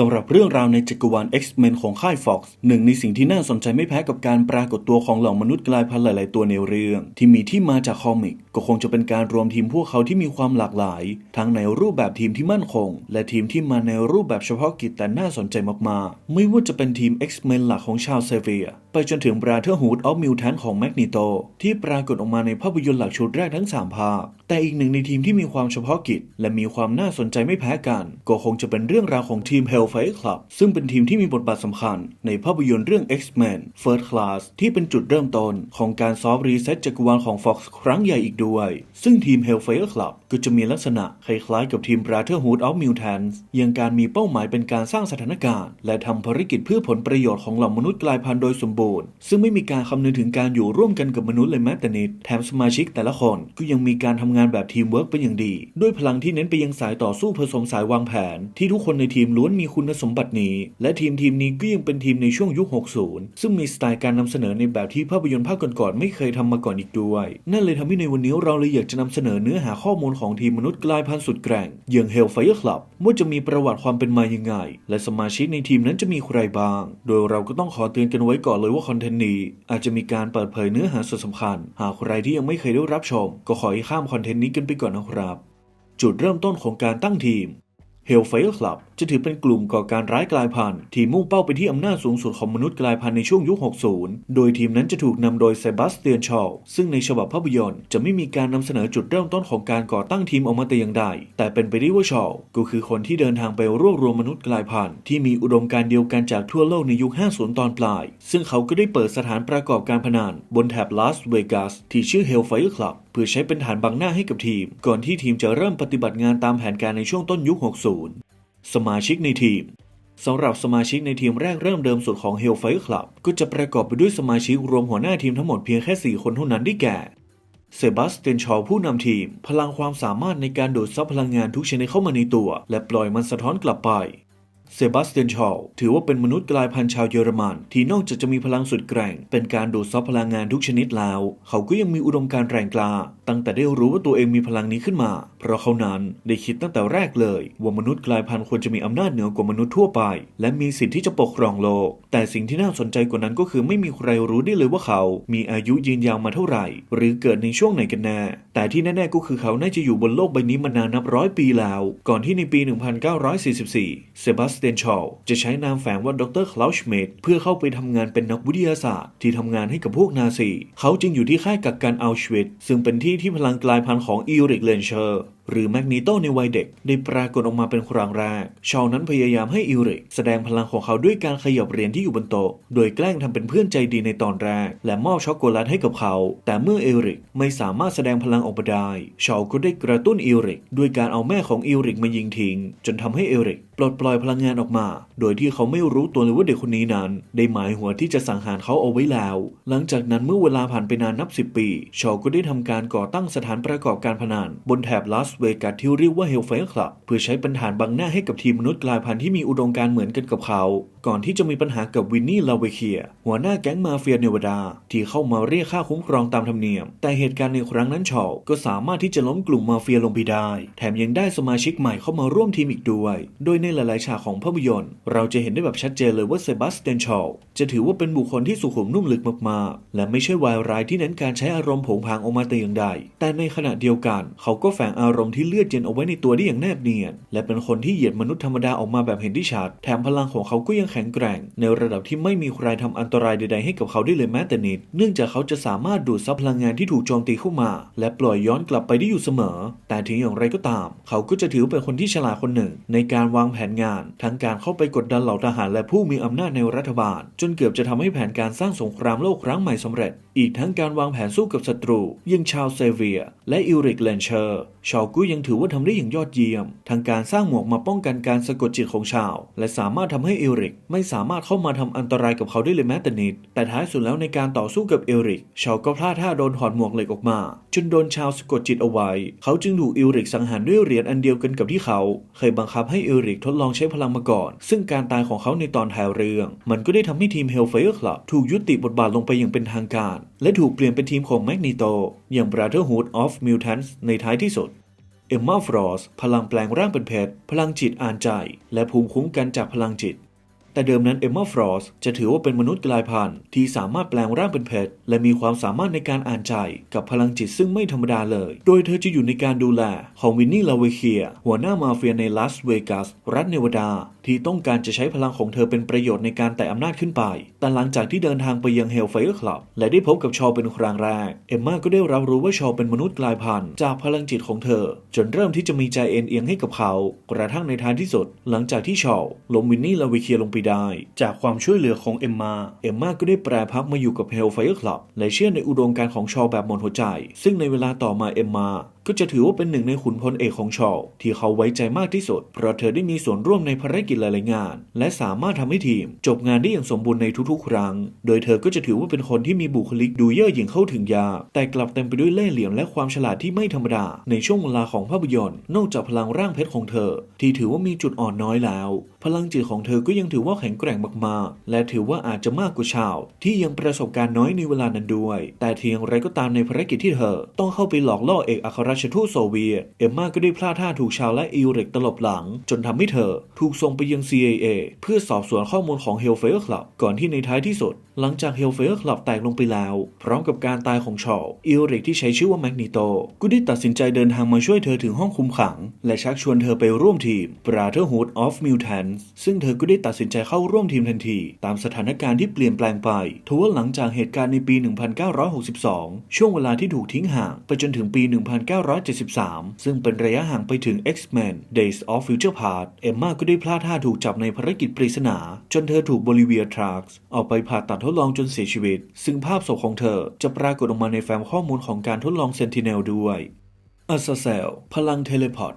สำหรับเรื่องราวในจักรวาล X-Men ของค่าย Fox หนึ่งในสิ่งที่น่าสนใจไม่แพ้กับการปรากฏตัวของเหล่ามนุษย์กลายพันธุ์หลาย ๆ ตัวในเรื่อง ที่มีที่มาจากคอมิก ก็คงจะเป็นการรวมทีมพวกเขาที่มีความหลากหลาย ทั้งในรูปแบบทีมที่มั่นคง และทีมที่มาในรูปแบบเฉพาะกิจแต่น่าสนใจมาก ๆ ไม่ว่าจะเป็นทีม X-Men หลักของชาวเซเวีย ไปจนถึง Brotherhood of Mutant ของ Magneto ที่ปรากฏออกมาในภาพยนตร์หลักชุดแรกทั้ง 3 ภาคแต่อีกหนึ่งในทีมที่มีความเฉพาะกิจ และมีความน่าสนใจไม่แพ้กัน ก็คงจะเป็นเรื่องราวของทีม Hellfire Club ซึ่งเป็นทีมที่มีบทบาทสำคัญ ในภาพยนตร์เรื่อง X-Men First Class ที่เป็นจุดเริ่มต้น ของการซอฟต์รีเซ็ตจักรวาลของ Fox ครั้งใหญ่อีกด้วย ซึ่งทีม Hellfire Club ก็จะมีลักษณะคล้ายๆกับทีม Brotherhood of Mutants ยังการมีเป้าหมายเป็นการสร้างสถานการณ์ และทำภารกิจเพื่อผลประโยชน์ของเหล่ามนุษย์กลายพันธุ์โดยสมบูรณ์ ซึ่งไม่มีการคำนึงถึงการอยู่ร่วมกันกับมนุษย์เลยแม้แต่นิดแถมสมาชิกแต่ละคนก็ยังมีการทำงานแบบทีมเวิร์กเป็นอย่างดี ด้วยพลังที่เน้นไปยังสายต่อสู้ผสมสายวางแผน ที่ทุกคนในทีมล้วนมีคุณสมบัตินี้ และทีมทีมนี้ก็ยังเป็นทีมในช่วงยุค 60 ซึ่งมีสไตล์การนำเสนอในแบบที่ภาพยนตร์ภาคก่อนๆไม่เคยทำมาก่อนอีกด้วย นั่นเลยทำให้ในวันนี้เราเลยอยากจะนำเสนอเนื้อหาข้อมูลของทีมมนุษย์กลายพันธุ์สุดแกร่งอย่าง Hellfire Club ว่าจะมีประวัติความเป็นมายังไง และสมาชิกในทีมนั้นจะมีใครบ้าง โดยเราก็ต้องขอเตือนกันไว้ก่อนเลยว่าคอนเทนต์นี้อาจจะมีการเปิดเผยเนื้อหาส่วนสำคัญ หากใครที่ยังไม่เคยได้รับชม ก็ขอให้ข้ามคอนเทนต์นี้กันไปก่อนนะครับ จุดเริ่มต้นของการตั้งทีม Hellfire Club จะถือเป็นกลุ่มก่อการร้ายกลายพันธุ์ที่มุ่งเป้าไปที่อำนาจสูงสุดของมนุษย์กลายพันธุ์ในช่วงยุค 60 โดยทีมนั้นจะถูกนำโดยเซบาสเตียนชอลซึ่งในฉบับภาพยนตร์จะไม่มีการนำเสนอจุดเริ่มต้นของการก่อตั้งทีมออกมาแต่อย่างใด แต่เป็นไปได้ว่าชอลก็คือคนที่เดินทางไปรวบรวมมนุษย์กลายพันธุ์ที่มีอุดมการณ์เดียวกันจากทั่วโลกในยุค 50 ตอนปลาย ซึ่งเขาก็ได้เปิดสถานประกอบการพนันบนแถบลาสเวกัสที่ชื่อ Hellfire Club เพื่อใช้เป็นฐานบังหน้าให้กับทีม ก่อนที่ทีมจะเริ่มปฏิบัติงานตามแผนการในช่วงต้นยุค 60สมาชิกในทีมสำหรับสมาชิกในทีมแรกเริ่มเดิมสุดของ Hellfire Club ก็จะประกอบไปด้วยสมาชิกรวมหัวหน้าทีมทั้งหมดเพียงแค่ 4 คนเท่านั้นได้แก่เซบาสเตียนชอผู้นำทีม พลังความสามารถในการดูดซับพลังงานทุกชนิดเข้ามาในตัว และปล่อยมันสะท้อนกลับไป เซบาสเตียนชอถือว่าเป็นมนุษย์กลายพันธุ์ชาวเยอรมัน ที่นอกจากจะมีพลังสุดแกร่ง เป็นการดูดซับพลังงานทุกชนิดแล้ว เขาก็ยังมีอุดมการณ์แรงกล้า ตั้งแต่ได้รู้ว่าตัวเองมีพลังนี้ขึ้นมา เพราะเขานั้นได้คิดตั้งแต่แรกเลย ว่ามนุษย์กลายพันธุ์ควรจะมีอำนาจเหนือกว่ามนุษย์ทั่วไป และมีสิทธิ์ที่จะปกครองโลก แต่สิ่งที่น่าสนใจกว่านั้นก็คือไม่มีใครรู้ได้เลยว่าเขา มีอายุยืนยาวมาเท่าไหร่ หรือเกิดในช่วงไหนกันแน่ แต่ที่แน่ ๆ ก็คือเขาน่าจะอยู่บนโลกใบนี้มานานนับร้อยปีแล้ว ก่อนที่ในปี 1944 เซบาสเตียนชอลจะใช้นามแฝงว่าดรคลาวชเมดเพื่อเข้าไปทำงานเป็นนักวิทยาศาสตร์ ที่ทำงานให้กับพวกนาซี เขาจึงอยู่ที่ค่ายกักกันอัลชวิตซึ่งเป็นที่ที่พลังกลายพันธุ์ของอีริกเลนเชอร์ หรือแมกนีโตในวัยเด็ก ได้ปรากฏออกมาเป็นครั้งแรก ชาวนั้นพยายามให้อิริก แสดงพลังของเขาด้วยการขยับเหรียญที่อยู่บนโต๊ะ โดยแกล้งทำเป็นเพื่อนใจดีในตอนแรก และมอบช็อกโกแลตให้กับเขา แต่เมื่อเอริกไม่สามารถแสดงพลังออกมาได้ ชาวก็ได้กระตุ้นเอริก ด้วยการเอาแม่ของเอริกมายิงทิ้ง จนทำให้เอริกปลดปล่อยพลังงานออกมา โดยที่เขาไม่รู้ตัวเลยว่าเด็กคนนี้นั้น ได้หมายหัวที่จะสังหารเขาเอาไว้แล้ว หลังจากนั้นเมื่อเวลาผ่านไปนานนับสิบปี ชาวก็ได้ทำการก่อตั้งสถานประกอบการพนันบนแถบลาสเวกัสที่เรียกว่า Hellfire Club เพื่อใช้เป็นฐานบังหน้าให้กับทีมมนุษย์กลายพันธุ์ที่มีอุดมการเหมือนกันกับเขา ก่อนที่จะมีปัญหากับวินนี่ลาเวเคีย หัวหน้าแก๊งมาเฟียเนวาดา ที่เข้ามาเรียกค่าคุ้มครองตามธรรมเนียม แต่เหตุการณ์ในครั้งนั้นชอลก็สามารถที่จะล้มกลุ่มมาเฟียลงไปได้ แถมยังได้สมาชิกใหม่เข้ามาร่วมทีมอีกด้วย โดยในหลายๆฉากของภาพยนตร์ เราจะเห็นได้แบบชัดเจนเลยว่าเซบาสเตียนชอลจะถือว่าเป็นบุคคลที่สุขุมนุ่มลึกมากๆ และไม่ใช่วายร้ายที่เน้นการใช้อารมณ์ผงผางออกมาแต่อย่างใดแต่ในขณะเดียวกัน เขาก็แฝงอารมณ์ที่เลือดเย็นเอาไว้ในตัวได้อย่างแนบเนียน และเป็นคนที่เหยียดมนุษย์ธรรมดาออกมาแบบเห็นได้ชัด แถมพลังของเขาก็ยังแข็งแกร่ง ในระดับที่ไม่มีใครทำอันตรายใดๆให้กับเขาได้เลยแม้แต่นิด เนื่องจากเขาจะสามารถดูดซับพลังงานที่ถูกโจมตีเข้ามา และปล่อยย้อนกลับไปได้อยู่เสมอ แต่ถึงอย่างไรก็ตาม เขาก็จะถือเป็นคนที่ฉลาดคนหนึ่ง ในการวางแผนงาน ทั้งการเข้าไปกดดันเหล่าทหารและผู้มีอำนาจในรัฐบาล จนเกือบจะทำให้แผนการสร้างสงครามโลกครั้งใหม่สำเร็จ อีกทั้งการวางแผนสู้กับศัตรูย่างชาวเซเวีย และอิริกเลนเชอร์ชาวกุยังถือว่าทำได้อย่างยอดเยี่ยม ทางการสร้างหมวกมาป้องกันการสะกดจิตของชาว และสามารถทำให้เอริก ไม่สามารถเข้ามาทำอันตรายกับเขาได้เลยแม้แต่นิด แต่ท้ายสุดแล้วในการต่อสู้กับเอริก ชาวก็พลาดท่าโดนถอดหมวกเหล็กออกมา จนโดนชาวสะกดจิตเอาไว้ เขาจึงถูกเอริกสังหารด้วยเหรียญอันเดียวกันกับที่เขา เคยบังคับให้เอริกทดลองใช้พลังมาก่อน ซึ่งการตายของเขาในตอนท้ายเรื่อง มันก็ได้ทำให้ทีม Hellfire Club ถูกยุติบทบาทลงไปอย่างเป็นทางการ และถูกเปลี่ยนเป็นทีมของแมกนีโตอย่าง Brotherhood of Mutants ในท้ายที่สุด เอมมาฟรอสพลังแปลงร่างเป็นเพชรพลังจิตอ่านใจ และภูมิคุ้มกันจากพลังจิต แต่เดิมนั้นเอมมาฟรอสจะถือว่าเป็นมนุษย์กลายพันธุ์ที่สามารถแปลงร่างเป็นเพชรและมีความสามารถในการอ่านใจ กับพลังจิตซึ่งไม่ธรรมดาเลย โดยเธอจะอยู่ในการดูแลของวินนี่ลาเวเคีย หัวหน้ามาเฟียในลาสเวกัสรัฐเนวาดา ที่ต้องการจะใช้พลังของเธอเป็นประโยชน์ในการแต่อำนาจขึ้นไป แต่หลังจากที่เดินทางไปยังเฮลไฟเออร์คลับและได้พบกับชอเป็นครั้งแรก เอมมาก็ได้รับรู้ว่าชอเป็นมนุษย์กลายพันธุ์จากพลังจิตของเธอ จนเริ่มที่จะมีใจเอ็นเอียงให้กับเขา กระทั่งในท้ายที่สุด หลังจากที่ชอล้มวินนี่ลาเวเคียลงไปได้ จากความช่วยเหลือของเอมมาเอมมาก็ได้แปรพักมาอยู่กับเฮลไฟเออร์คลับและเชื่อในอุดมการณ์ของชอแบบหมดหัวใจ ซึ่งในเวลาต่อมาเอมมา ก็จะถือว่าเป็นหนึ่งในขุนพลเอกของชอลที่เขาไว้ใจมากที่สุด เพราะเธอได้มีส่วนร่วมในภารกิจหลายๆงาน และสามารถทำให้ทีม จบงานได้อย่างสมบูรณ์ในทุกๆ ครั้ง โดยเธอก็จะถือว่าเป็นคนที่มีบุคลิกดูเย่อหยิ่งเข้าถึงยากแต่กลับเต็มไปด้วยเล่ห์เหลี่ยมและความฉลาดที่ไม่ธรรมดา ในช่วงเวลาของภาพยนตร์ นอกจากพลังร่างเพชรของเธอ ที่ถือว่ามีจุดอ่อนน้อยแล้ว พลังจิตของเธอก็ยังถือว่าแข็งแกร่งมากๆ และถือว่าอาจจะมากกว่าชาว ที่ยังประสบการณ์น้อยในเวลานั้นด้วย แต่ทีอย่างไรก็ตามในภารกิจที่เธอ ต้องเข้าไปหลอกล่อเอกอัครชทูตโซเวียต เอมมาก็ได้พลาดท่าถูกชาวและอิวเร็กตลบหลัง จนทำให้เธอ ถูกส่งไปยัง CIA เพื่อสอบสวนข้อมูลของเฮลเฟอร์คลับ ก่อนที่ในท้ายที่สุด หลังจาก Hellfire Club แตกลงไปแล้ว พร้อมกับการตายของชอลอิวเร็กที่ใช้ชื่อว่าแมกนิโตก็ได้ตัดสินใจเดินทางมาช่วยเธอถึงห้องคุมขัง และชักชวนเธอไปร่วมทีม Brotherhood of Mutants ซึ่งเธอก็ได้ตัดสินใจเข้าร่วมทีมทันที ตามสถานการณ์ที่เปลี่ยนแปลงไปทว่าหลังจากเหตุการณ์ในปี 1962 ช่วงเวลาที่ถูกทิ้งห่างไปจนถึงปี 1973 ซึ่งเป็นระยะห่างไปถึง X-Men Days of Future Past เอมมาก็ได้พลาดท่าถูกจับในภารกิจปริศนา จนเธอถูกโบลิเวียทรัคส์เอาไปผ่าตัดทดลองจนเสียชีวิต ซึ่งภาพศพของเธอจะปรากฏออกมาในแฟ้มข้อมูลของการทดลองเซนติเนลด้วยอัสเซลพลังเทเลพอร์ต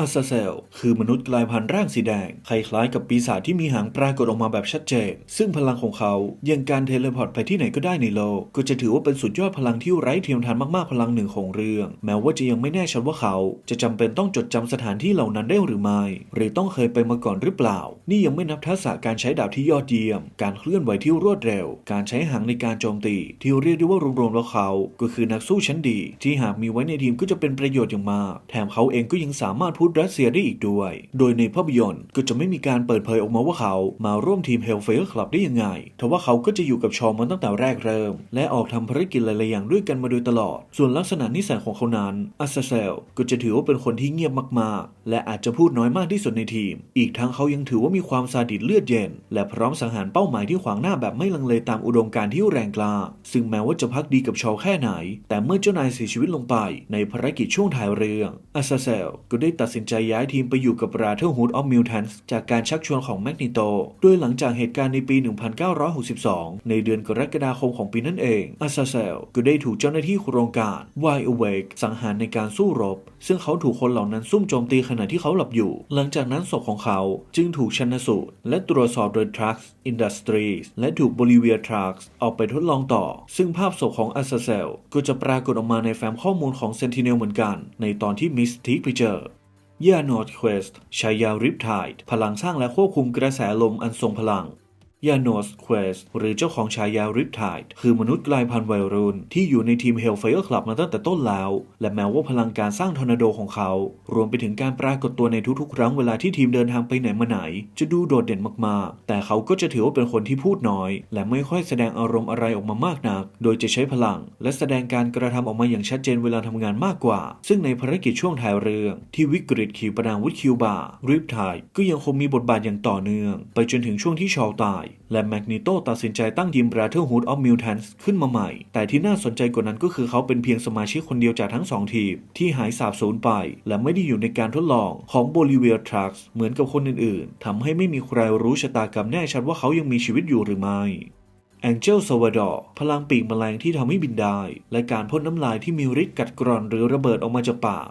อัสซาเซลคือมนุษย์กลายพันธุ์ร่างสีแดงคล้ายๆกับปีศาจที่มีหางปรากฏออกมาแบบชัดเจน ซึ่งพลังของเขายังการเทเลพอร์ตไปที่ไหนก็ได้ในโลก ก็จะถือว่าเป็นสุดยอดพลังที่ไร้เทียมทานมากๆพลังหนึ่งของเรื่อง แม้ว่าจะยังไม่แน่ชัดว่าเขาจะจำเป็นต้องจดจำสถานที่เหล่านั้นได้หรือไม่ หรือต้องเคยไปมาก่อนหรือเปล่า นี่ยังไม่นับทักษะการใช้ดาบที่ยอดเยี่ยม การเคลื่อนไหวที่รวดเร็ว การใช้หางในการโจมตี ที่เรียกได้ว่ารวมๆแล้วเขา ก็คือนักสู้ชั้นดี ที่หากมีไว้ในทีมก็จะเป็นประโยชน์อย่างมาก แถมเขาเองก็ยังสามารถพูดรัสเซียได้อีกด้วย โดยในภาพยนตร์ก็จะไม่มีการเปิดเผยออกมาว่าเขามาร่วมทีม Hellfire Club ได้ยังไงทว่าเขาก็จะอยู่กับชอมมาตั้งแต่แรกเริ่ม และออกทำภารกิจหลายๆอย่างด้วยกันมาโดยตลอด ส่วนลักษณะนิสัยของเขานั้นอัสเซลก็จะถือว่าเป็นคนที่เงียบมากๆ และอาจจะพูดน้อยมากที่สุดในทีม อีกทั้งเขายังถือว่ามีความซาดิสเลือดเย็น และพร้อมสังหารเป้าหมายที่ขวางหน้าแบบไม่ลังเลตามอุดมการณ์ที่แรงกล้า ซึ่งแม้ว่าจะพักดีกับชอแค่ไหน แต่เมื่อเจ้านายเสียชีวิตลงไป ในภารกิจช่วงท้ายเรื่องอัสเซลก็ได้ตัดสินใจย้ายทีมไปอยู่กับ Brotherhood of Mutants จากการชักชวนของแมกนิโตโดยหลังจากเหตุการณ์ในปี 1962 ในเดือนกรกฎาคมของปีนั้นเองอัสเซลก็ได้ถูกเจ้าหน้าที่โครงการ Wide Awake สังหารในการสู้รบ ซึ่งเขาถูกคนเหล่านั้นซุ่มโจมตีขณะที่เขาหลับอยู่ หลังจากนั้นศพของเขาจึงถูกชันสูตร และตรวจสอบโดย Trucks Industries และถูก Bolivia Trucks เอาไปทดลองต่อ ซึ่งภาพศพของอัสเซลก็จะปรากฏออกมาในแฟ้มข้อมูลของ Sentinel เหมือนกัน ในตอนที่มิสทิกไปเจอ ยานอร์ดเควสต์ชายาริปไทด์พลังสร้างและควบคุมกระแสลมอันทรงพลัง ยานอสเควสหรือเจ้าของฉายาริปไทด์คือมนุษย์กลายพันธุ์วัยรุ่นที่อยู่ในทีม Hellfire Club มาตั้งแต่ต้นแล้ว และแม้ว่าพลังการสร้างทอร์นาโดของเขา รวมไปถึงการปรากฏตัวในทุกๆ ครั้งเวลาที่ทีมเดินทางไปไหนมาไหน จะดูโดดเด่นมากๆ แต่เขาก็จะถือว่าเป็นคนที่พูดน้อย และไม่ค่อยแสดงอารมณ์อะไรออกมามากนัก โดยจะใช้พลัง และแสดงการกระทำออกมาอย่างชัดเจนเวลาทำงานมากกว่า ซึ่งในภารกิจช่วงท้ายเรื่อง ที่วิกฤตขีปนาวุธคิวบาริปไทด์ก็ยังคงมีบทบาทอย่างต่อเนื่อง ไปจนถึงช่วงที่ชอลตายและแมกนิโตตัดสินใจตั้งทีม Brotherhood of Mutants ขึ้นมาใหม่ แต่ที่น่าสนใจกว่านั้นก็คือเขาเป็นเพียงสมาชิกคนเดียวจากทั้งสองทีม ที่หายสาบสูญไป และไม่ได้อยู่ในการทดลองของ Bolivia Trucks เหมือนกับคนอื่นๆทำให้ไม่มีใครรู้ชะตากรรมแน่ชัดว่าเขายังมีชีวิตอยู่หรือไม่แองเจลซาวาดอร์พลังปีกแมลงที่ทำให้บินได้ และการพ่นน้ำลายที่มีฤทธิ์กัดกร่อนหรือระเบิดออกมาจากปาก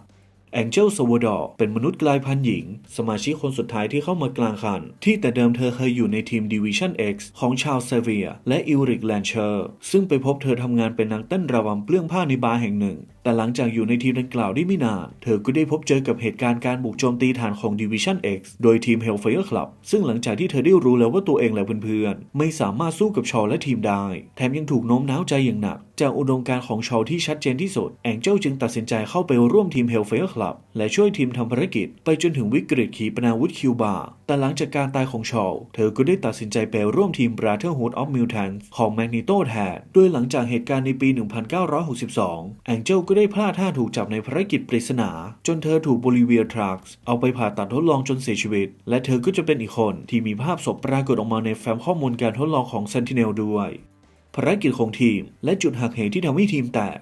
แองเจลซาวดอร์เป็นมนุษย์กลายพันธุ์หญิง สมาชิกคนสุดท้ายที่เข้ามากลางคัน ที่แต่เดิมเธอเคยอยู่ในทีม Division X ของชาวเซเวีย และอิลริกแลนเชอร์ ซึ่งไปพบเธอทำงานเป็นนางเต้นระบำเปลื้องผ้าในบาร์แห่งหนึ่งแต่หลังจากอยู่ในทีมดังกล่าวได้ไม่นาน เธอก็ได้พบเจอกับเหตุการณ์การบุกโจมตีฐานของ Division X โดยทีม Hellfire Club ซึ่งหลังจากที่เธอได้รู้แล้วว่าตัวเองและเพื่อนๆ ไม่สามารถสู้กับชอและทีมได้ แถมยังถูกโน้มน้าวใจอย่างหนัก จากอุดมการของชอที่ชัดเจนที่สุด แองเจิลจึงตัดสินใจเข้าไปร่วมทีม Hellfire Club และช่วยทีมทำภารกิจ ไปจนถึงวิกฤตขีปนาวุธคิวบา แต่หลังจากการตายของชอเธอก็ได้ตัดสินใจไปร่วมทีม Brotherhood of Mutants ของ Magneto แทนโดยหลังจากเหตุการณ์ในปี 1962 แองเจิลก็ได้พลาดท่าถูกจับในภารกิจปริศนา จนเธอถูกโบลิเวียทรัคส์เอาไปผ่าตัดทดลองจนเสียชีวิต และเธอก็จะเป็นอีกคนที่มีภาพศพปรากฏออกมาในแฟ้มข้อมูลการทดลองของเซนติเนลด้วย ภารกิจของทีม และจุดหักเหที่ทำให้ทีมแตก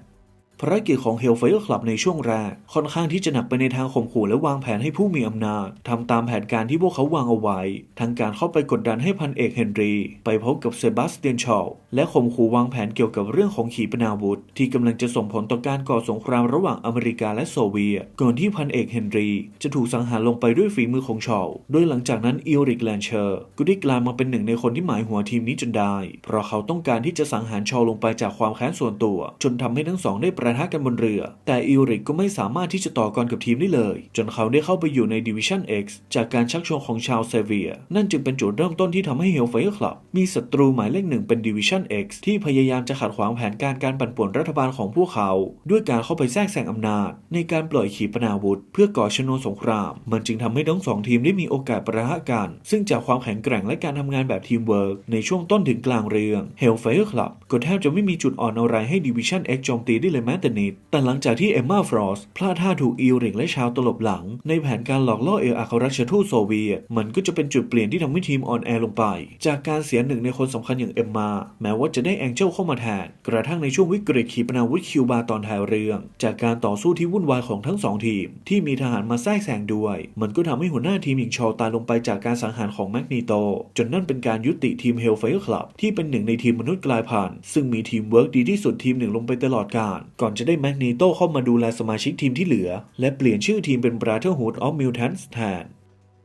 ภารกิจของ Hellfire Club ในช่วงแรก ค่อนข้างที่จะหนักไปในทางข่มขู่และวางแผนให้ผู้มีอำนาจทำตามแผนการที่พวกเขาวางเอาไว้ทั้งการเข้าไปกดดันให้พันเอกเฮนรี ไปพบกับเซบาสเตียนชอลและข่มขู่วางแผนเกี่ยวกับเรื่องของขีปนาวุธ ที่กำลังจะส่งผลต่อการก่อสงครามระหว่างอเมริกาและโซเวียต ก่อนที่พันเอกเฮนรี จะถูกสังหารลงไปด้วยฝีมือของชอลโดยหลังจากนั้นอิลริกแลนเชอร์ก็ได้กลายมาเป็นหนึ่งในคนที่หมายหัวทีมนี้จนได้ เพราะเขาต้องการที่จะสังหารชอลลงไปจากความแค้นส่วนตัว จนทำให้ทั้งสองได้ประทะกันบนเรือ แต่อิริกก็ไม่สามารถที่จะต่อกรกับทีมได้เลย จนเขาได้เข้าไปอยู่ใน Division X จากการชักชวนของชาวเซเวีย นั่นจึงเป็นจุดเริ่มต้นที่ทำให้ Hellfire Club มีศัตรูหมายเลขหนึ่งเป็น Division X ที่พยายามจะขัดขวางแผนการการปั่นป่วนรัฐบาลของพวกเขา ด้วยการเข้าไปแทรกแซงอำนาจ ในการปล่อยขีปนาวุธ เพื่อก่อชนวนสงคราม มันจึงทำให้ทั้งสองทีมได้มีโอกาสประทะกัน ซึ่งจากความแข็งแกร่งและการทำงานแบบทีมเวิร์กในช่วงต้นถึงกลางเรื่อง Hellfire Club ก็แทบจะไม่มีจุดอ่อนอะไรให้ Division X โจมตีได้เลยแม้แต่นิด แต่หลังจากที่เอมมาฟรอสพลาดท่าถูกอิลริกและชาวตลบหลัง ในแผนการหลอกล่อเอลอัครราชทูตโซเวียต มันก็จะเป็นจุดเปลี่ยนที่ทำให้ทีมออนแอร์ลงไป จากการเสียหนึ่งในคนสำคัญอย่างเอมมา แม้ว่าจะได้แองเจลเข้ามาแทน กระทั่งในช่วงวิกฤตขีปนาวุธคิวบาตอนท้ายเรื่อง จากการต่อสู้ที่วุ่นวายของทั้งสองทีม ที่มีทหารมาแทรกแซงด้วย มันก็ทำให้หัวหน้าทีมอย่างชอตายลงไปจากการสังหารของแมกนีโต จนนั่นเป็นการยุติทีมเฮลไฟร์คลับที่เป็นหนึ่งในทีมมนุษย์กลายพันธุ์ซึ่งมีทีมเวิร์กดีที่สุดทีมหนึ่งลงไปตลอดกาลก่อนอนจะได้แมกนีโตเข้ามาดูแลสมาชิกทีมที่เหลือ และเปลี่ยนชื่อทีมเป็น Brotherhood of Mutants แทน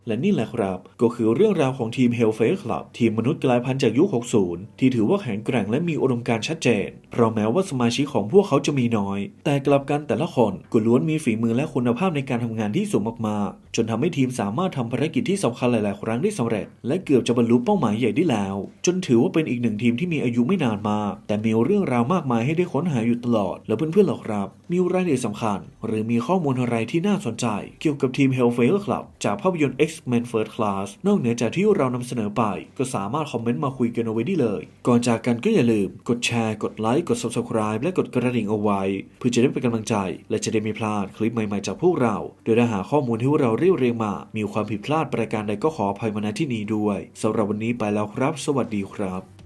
และนี่แหละครับ ก็คือเรื่องราวของทีม Hellfire Club ทีมมนุษย์กลายพันธุ์จากยุค 60 ที่ถือว่าแข็งแกร่งและมีอุดมการณ์ชัดเจน เพราะแม้ว่าสมาชิกของพวกเขาจะมีน้อย แต่กลับกันแต่ละคนก็ล้วนมีฝีมือและคุณภาพในการทำงานที่สูงมากๆ จนทำให้ทีมสามารถทำภารกิจที่สำคัญหลาย ๆ ครั้งได้สำเร็จ และเกือบจะบรรลุเป้าหมายใหญ่ได้แล้ว จนถือว่าเป็นอีกหนึ่งทีมที่มีอายุไม่นานมา แต่มีเรื่องราวมากมายให้ได้ค้นหาอยู่ตลอด แล้วเพื่อนๆหรอครับ มีรายละเอียดสำคัญ หรือมีข้อมูลอะไรที่น่าสนใจ เกี่ยวกับทีม Hellfire Club จากภาพยนตร์ X-Men First Class นอกเหนือจากที่เรานำเสนอไป ก็สามารถคอมเมนต์มาคุยกันเอาไว้ได้เลย ก่อนจากกันก็อย่าลืม กดแชร์ กดไลค์ กด Subscribe และกดกระดิ่งเอาไว้ เพื่อจะได้เป็นกำลังใจ และจะได้ไม่พลาดคลิปใหม่ ๆ จากพวกเรา โดยถ้หาข้อมูลที่พวกเราเรียบเรียงมา มีความผิดพลาดประการใดก็ขออภัยมาณที่นี้ด้วยสำหรับวันนี้ไปแล้วครับ สวัสดีครับ